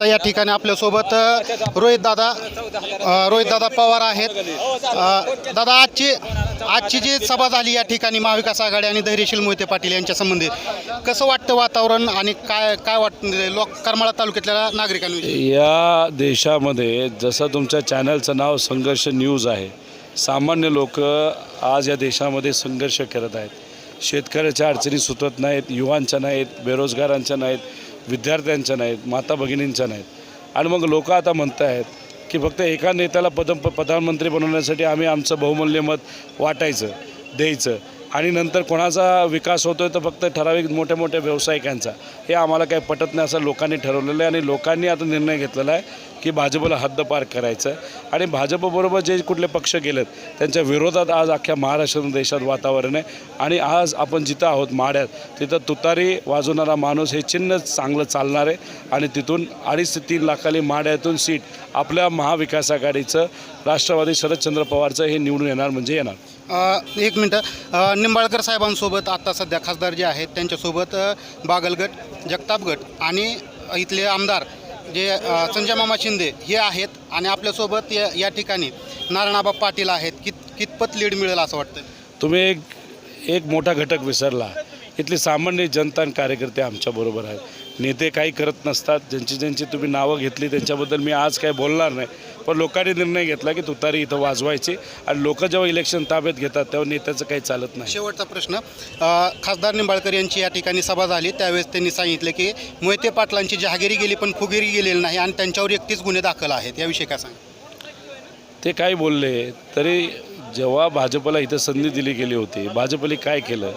या ठिकाणी आपल्यासोबत रोहित दादा रोहित दादा पवार आहेत. दादा आजची आजची जी सभा झाली या ठिकाणी महाविकास आघाडी आणि धैर्यशील मोहिते पाटील यांच्या संबंधित कसं वाटतं वातावरण आणि काय काय वाट म्हणजे लोक करमाळा तालुक्यातल्या नागरिकांनी या देशामध्ये जसं तुमच्या चॅनलचं नाव संघर्ष न्यूज आहे सामान्य लोक आज या देशामध्ये संघर्ष करत आहेत. शेतकऱ्याच्या अडचणी सुटत नाहीत युवांच्या नाहीत बेरोजगारांच्या नाहीत विद्यार्थ्यांच्या नाहीत माता भगिनींच्या नाहीत. आणि मग लोक आता म्हणत आहेत की फक्त एका नेत्याला पद प्रधानमंत्री बनवण्यासाठी आम्ही आमचं बहुमूल्य मत वाटायचं द्यायचं. आणि नंतर कोणाचा विकास होतो आहे तर फक्त ठराविक मोठ्या मोठ्या व्यावसायिकांचा. हे आम्हाला काही पटत नाही असं लोकांनी ठरवलेलं आहे आणि लोकांनी आता निर्णय घेतलेला आहे की भाजपला हद्दपार करायचं आणि भाजपबरोबर जे कुठले पक्ष गेलेत त्यांच्या विरोधात आज अख्ख्या महाराष्ट्र देशात वातावरण आहे. आणि आज आपण जिथं आहोत माड्यात तिथं तुतारी वाजवणारा माणूस हे चिन्ह चांगलं चालणार आहे. आणि तिथून अडीच ते तीन लाखाली माड्यातून सीट आपल्या महाविकास आघाडीचं राष्ट्रवादी शरदचंद्र पवारचं हे निवडून येणार म्हणजे येणार. एक मिनटं. निंबाळकर साहेबांसोबत आता सध्या खासदार जे आहेत त्यांच्यासोबत बागलगट जगतापगट आणि इथले आमदार जे संजय मामा शिंदे हे आहेत आणि आपल्यासोबत या या ठिकाणी नारायणाबा पाटील आहेत. कित कितपत लीड मिळेल असं वाटतं तुम्ही एक एक मोठा घटक विसरला. इथली सामान्य जनता आणि कार्यकर्ते आमच्याबरोबर आहेत. नेते काही करत नसतात. ज्यांची ज्यांची तुम्ही नावं घेतली त्यांच्याबद्दल मी आज काही बोलणार नाही. पण लोकांनी निर्णय घेतला की तुतारी इथं वाजवायची आणि लोक जेव्हा इलेक्शन ताब्यात घेतात तेव्हा नेत्याचं काही चालत नाही. शेवटचा प्रश्न. खासदार निंबाळकर यांची या ठिकाणी सभा झाली. त्यावेळेस त्यांनी सांगितलं की मोहिते पाटलांची जहागिरी गेली पण फुगिरी गेलेली नाही आणि त्यांच्यावर एकतीस गुन्हे दाखल आहेत. याविषयी काय सांगा? ते काय बोलले. तरी जेव्हा भाजपला इथं संधी दिली गेली होती भाजपने काय केलं?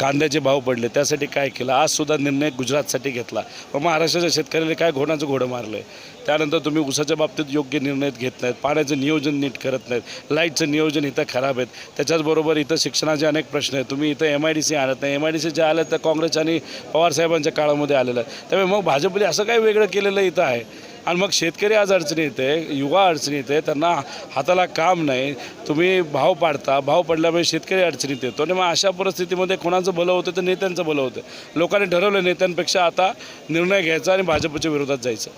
कांद्याचे भाव पडले त्यासाठी काय केलं? आजसुद्धा निर्णय गुजरातसाठी घेतला. मग महाराष्ट्राच्या शेतकऱ्याने काय घोडाचं घोडं मारलं आहे त्यानंतर तुम्ही उसाच्या बाबतीत योग्य निर्णय घेत नाहीत पाण्याचं नियोजन नीट करत नाहीत लाईटचं नियोजन इथं खराब आहेत. त्याच्याचबरोबर इथं शिक्षणाचे अनेक प्रश्न आहेत. तुम्ही इथं एम आय डी सी आणत नाही. एम आय डी सी ज्या आल्या त्या काँग्रेस आणि पवारसाहेबांच्या काळामध्ये आलेलं आहे. त्यामुळे मग भाजपने असं काय वेगळं केलेलं इथं आहे? आणि मग शेतकरी आज अडचणी येते युवा अडचणी येते त्यांना हाताला काम नाही. तुम्ही भाव पाडता भाव पडल्यामुळे शेतकरी अडचणीत येतो. आणि मग अशा परिस्थितीमध्ये कोणाचं भलं होतं तर नेत्यांचं भलं होतं. लोकांनी ठरवलं नेत्यांपेक्षा आता निर्णय घ्यायचा आणि भाजपच्या विरोधात जायचं.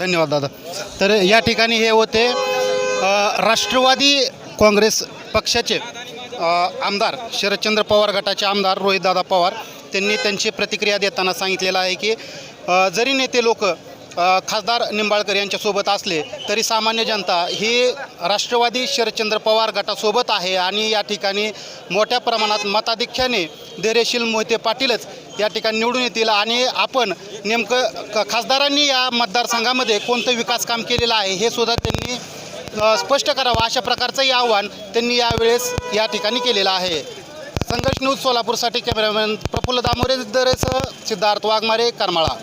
धन्यवाद दादा. तर या ठिकाणी हे होते राष्ट्रवादी काँग्रेस पक्षाचे आमदार शरदचंद्र पवार गटाचे आमदार रोहितदादा पवार. त्यांनी त्यांची प्रतिक्रिया देताना सांगितलेलं आहे की जरी नेते लोक खासदार निंबाळकर यांच्यासोबत असले तरी सामान्य जनता ही राष्ट्रवादी शरदचंद्र पवार गटासोबत आहे आणि या ठिकाणी मोठ्या प्रमाणात मताधिक्याने धैर्यशील मोहिते पाटीलच या ठिकाणी निवडून येतील. आणि आपण नेमकं क- खासदारांनी या मतदारसंघामध्ये कोणतं विकास काम केलेलं आहे हे सुद्धा त्यांनी स्पष्ट करावं. अशा प्रकारचंही आव्हान त्यांनी यावेळेस या ठिकाणी केलेलं आहे. संघर्ष न्यूज सोलापूरसाठी कॅमेरामॅन प्रफुल्ल दामोरे दरेसह सिद्धार्थ वाघमारे करमाळा.